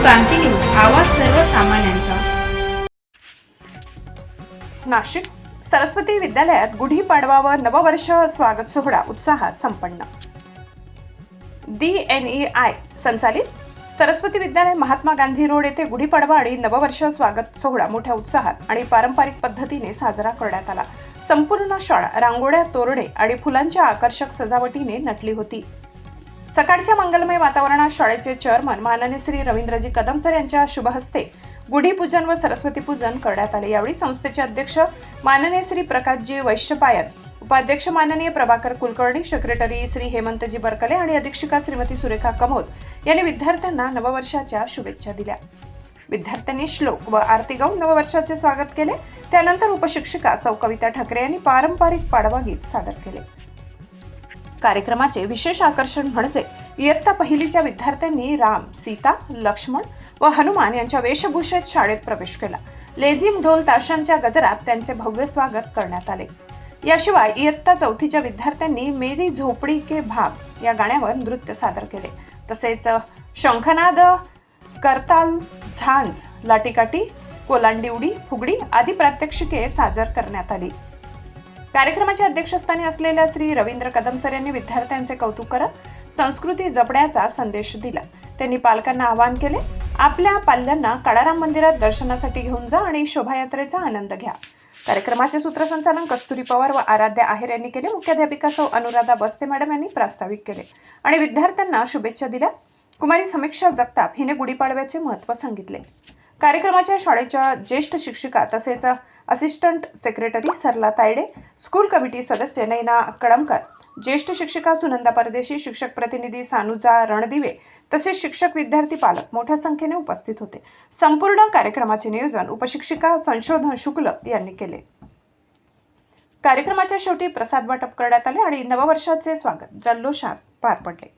क्रांती news. आवाज सर्वसामान्यांचा. नाशिक सरस्वती विद्यालयात गुढीपाडवा व नववर्ष स्वागत सोहळा उत्साहात संपन्न. डी एन ई आय संचालित सरस्वती विद्यालय महात्मा गांधी रोड येथे गुढीपाडवा आणि नववर्ष स्वागत सोहळा मोठ्या उत्साहात आणि पारंपरिक पद्धतीने साजरा करण्यात आला. संपूर्ण शाळा रांगोळ्या तोरडे आणि फुलांच्या आकर्षक सजावटीने नटली होती. सकाळच्या मंगलमय वातावरणात शाळेचे चेअरमन माननीय श्री रवींद्रजी कदम सर यांच्या शुभहस्ते गुढीपूजन व सरस्वती पूजन करण्यात आले. यावेळी संस्थेचे अध्यक्ष माननीय श्री प्रकाशजी वैश्यपायन उपाध्यक्ष माननीय प्रभाकर कुलकर्णी सेक्रेटरी श्री हेमंतजी बरकले आणि अधीक्षिका श्रीमती सुरेखा कमोद यांनी विद्यार्थ्यांना नववर्षाच्या शुभेच्छा दिल्या. विद्यार्थ्यांनी श्लोक व आरती गाऊन नववर्षाचे स्वागत केले. त्यानंतर उपशिक्षिका सौ कविता ठाकरे यांनी पारंपरिक पाडवा गीत सादर केले. कार्यक्रमाचे विशेष आकर्षण म्हणजे इयत्ता पहिलीच्या विद्यार्थ्यांनी राम सीता लक्ष्मण व हनुमान यांच्या वेशभूषेत शाळेत प्रवेश केला. लेझिम ढोल ताशांच्या गजरात त्यांचे भव्य स्वागत करण्यात आले. याशिवाय इयत्ता चौथीच्या विद्यार्थ्यांनी मेरी झोपडी के भाग या गाण्यावर नृत्य सादर केले. तसेच शंखनाद करताल झांज लाटीकाटी कोलांडी उडी फुगडी आदी प्रात्यक्षिके सादर करण्यात आली. कार्यक्रमाच्या अध्यक्षस्थानी असलेल्या श्री रवींद्र कदम सर यांनी विद्यार्थ्यांचे कौतुक करत संस्कृती जपण्याचा संदेश दिला. त्यांनी पालकांना आवाहन केले आपल्या पाल्यांना काळाराम मंदिरात दर्शनासाठी घेऊन जा आणि शोभायात्रेचा आनंद घ्या. कार्यक्रमाचे सूत्रसंचालन कस्तुरी पवार व आराध्या आहेर यांनी केले. मुख्याध्यापिका सौ अनुराधा बस्ते मॅडम यांनी प्रास्ताविक केले आणि विद्यार्थ्यांना शुभेच्छा दिल्या. कुमारी समीक्षा जगताप हिने गुढीपाडव्याचे महत्त्व सांगितले. कार्यक्रमाच्या शाळेच्या ज्येष्ठ शिक्षिका तसेच assistant secretary Sarla Tayde school committee सदस्य नैना कळमकर ज्येष्ठ शिक्षिका सुनंदा परदेशी शिक्षक प्रतिनिधी सानुजा रणदिवे तसेच शिक्षक विद्यार्थी पालक मोठ्या संख्येने उपस्थित होते. संपूर्ण कार्यक्रमाचे नियोजन उपशिक्षिका संशोधन शुक्ल यांनी केले. कार्यक्रमाच्या शेवटी प्रसाद वाटप करण्यात आले आणि नववर्षाचे स्वागत जल्लोषात पार पडले.